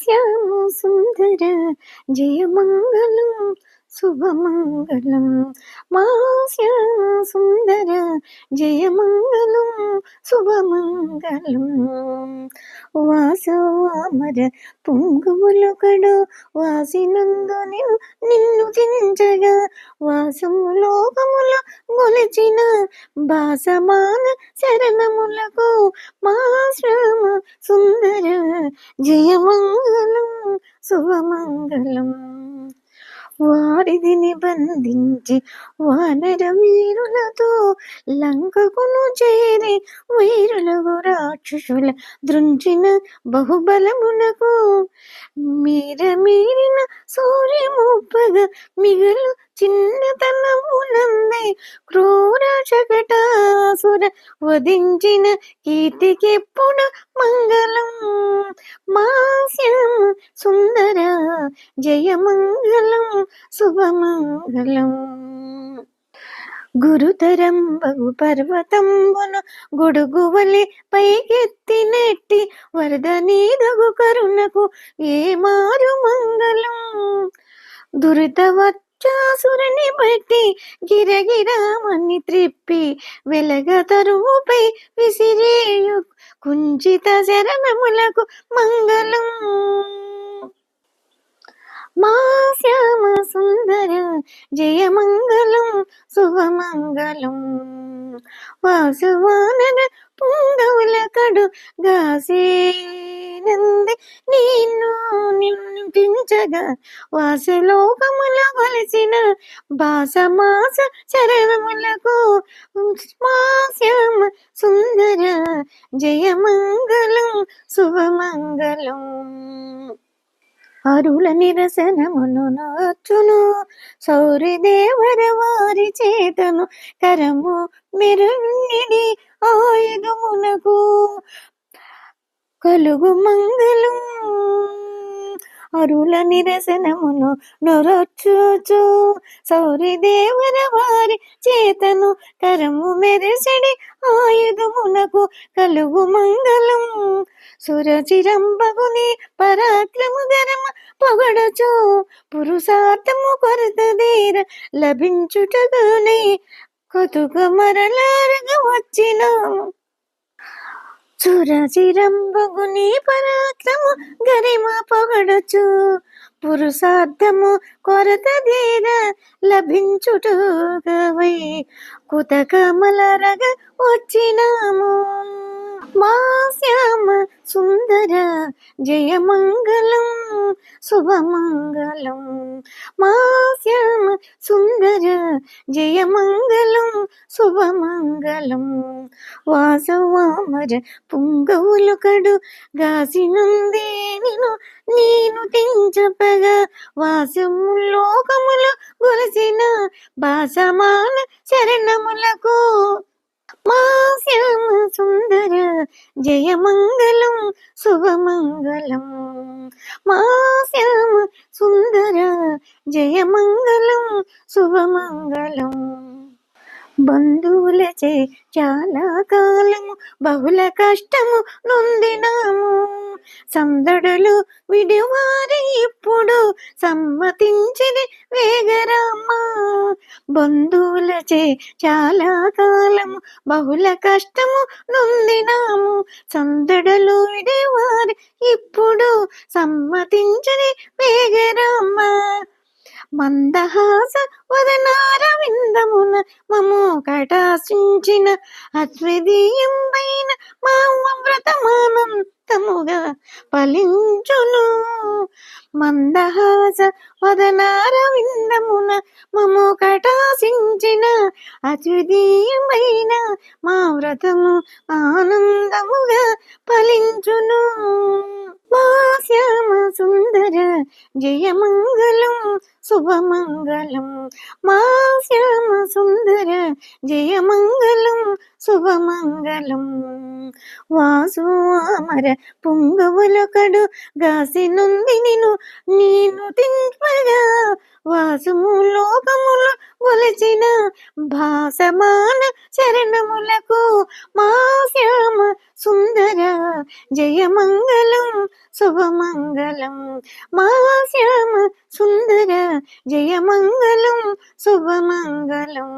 శ్యామ సుందర జయమంగళం శుభమంగళం. మా శ్యామ సుందర జయమంగళం శుభమంగళం. వాసవామర పొంగువులు కడు వాసినందు నిన్ను నిన్ను లోకముల గొలిచిన భాసమాన శరణములకు మాశ్రమ సుందర జయమంగళం శుభమంగళం. వారిదిని బంధించి వానర వీరులతో లంకకును చేరి వీరులకు రాక్షసుల దృంచిన బహుబలమునకు మీర మీరిన మిగులు మిగలు చిన్నతనమునందే. క్రూర చకటాసుర వధించిన కీర్తికెప్పుడు మంగళం మాస్యం సుందర జయమంగళం శుభమంగళం. గురుతరం బగు పర్వతంబును గొడుగువలి పైకెత్తి నెట్టి వరద నీదగు కరుణకు ఏ మారు మంగళం దురితవచ్చాసురని బట్టి గిరగిరామని త్రిప్పి వెలగ తరువుపై విసిరేయు కుంచిత శరణములకు మంగళం. మా శ్యామ సుందర జయమంగళం శుభమంగళం వాసువానన పుంగవుల కడు గాసేనంది నిన్ను నింపించగా వాసలోకముల కొలిసిన భాసమాస చరణములకు మా సుందర జయమంగళం శుభమంగళం. అరుల నిరసనమును నోచును సౌరిదేవర వారి చేతను కరము మెరుణిడి ఆయుధమునకు. కలుగు మంగళం అరుల నిరసనమును నొరొచ్చుచు సౌరిదేవర వారి చేతను కరము మెరసడి ఆయుధమునకు కలుగు మంగళం. సురచిరంబగుని పరాక్రము గరమ పొగడచు. పురుషార్థము కొరత తీర లభించుటగానే కొతుక మరలారగ వచ్చిన. సురచిరంబగుని పరాక్రము గరిమ పొగడచు పురుషార్థము కొరత తీర లభించుటగవై కుతకమలరగ వచ్చినాము. మా శ్యామ సుందర జయమంగళం శుభమంగళం. మా శ్యామ సుందర జయమంగళం శుభమంగళం. వాసవామర పుంగవులు కడు గాసినందే నేను నేను తెంచపగా వాసము లోకములు గొలసిన భాసమాన శరణములకు. మా శ్యామ సుందర జయమంగళం శుభమంగళం మా శ్యామ సుందర జయమంగళం శుభమంగళం బంధువులచే చాలా కాలము బహుళ కష్టము నొందినాము. సందడులు విడివారి ఇప్పుడు సమ్మతించిది వేగరామా. బంధువులచే చాలా కాలము బహుళ కష్టము నొందినాము. సందడులు విడివారి ఇప్పుడు సమ్మతించిది వేగరామా. మందహాస వదనార విందమున మము కటాశించిన అద్వితీయం పైన మా వ్రతమానంతముగా ఫలించును. మందహాస వదనార విందమున మము కటాశించిన అద్వితీయమైన మా వ్రతము ఆనందముగా ఫలించును. మా శ్యామ సుందర జయమంగళం శుభమంగళం మా శ్యామ సుందర జయమంగళం శుభమంగళం వాసు అమర పుంగవుల కడు గాసినుంది నిను నేను తింపగా వాసము లోకములు కొలచిన భాసమాన శరణములకు మా శ్యామ సుందర జయమంగళం శుభమంగళం. మా శ్యామ సుందర జయమంగళం శుభమంగళం.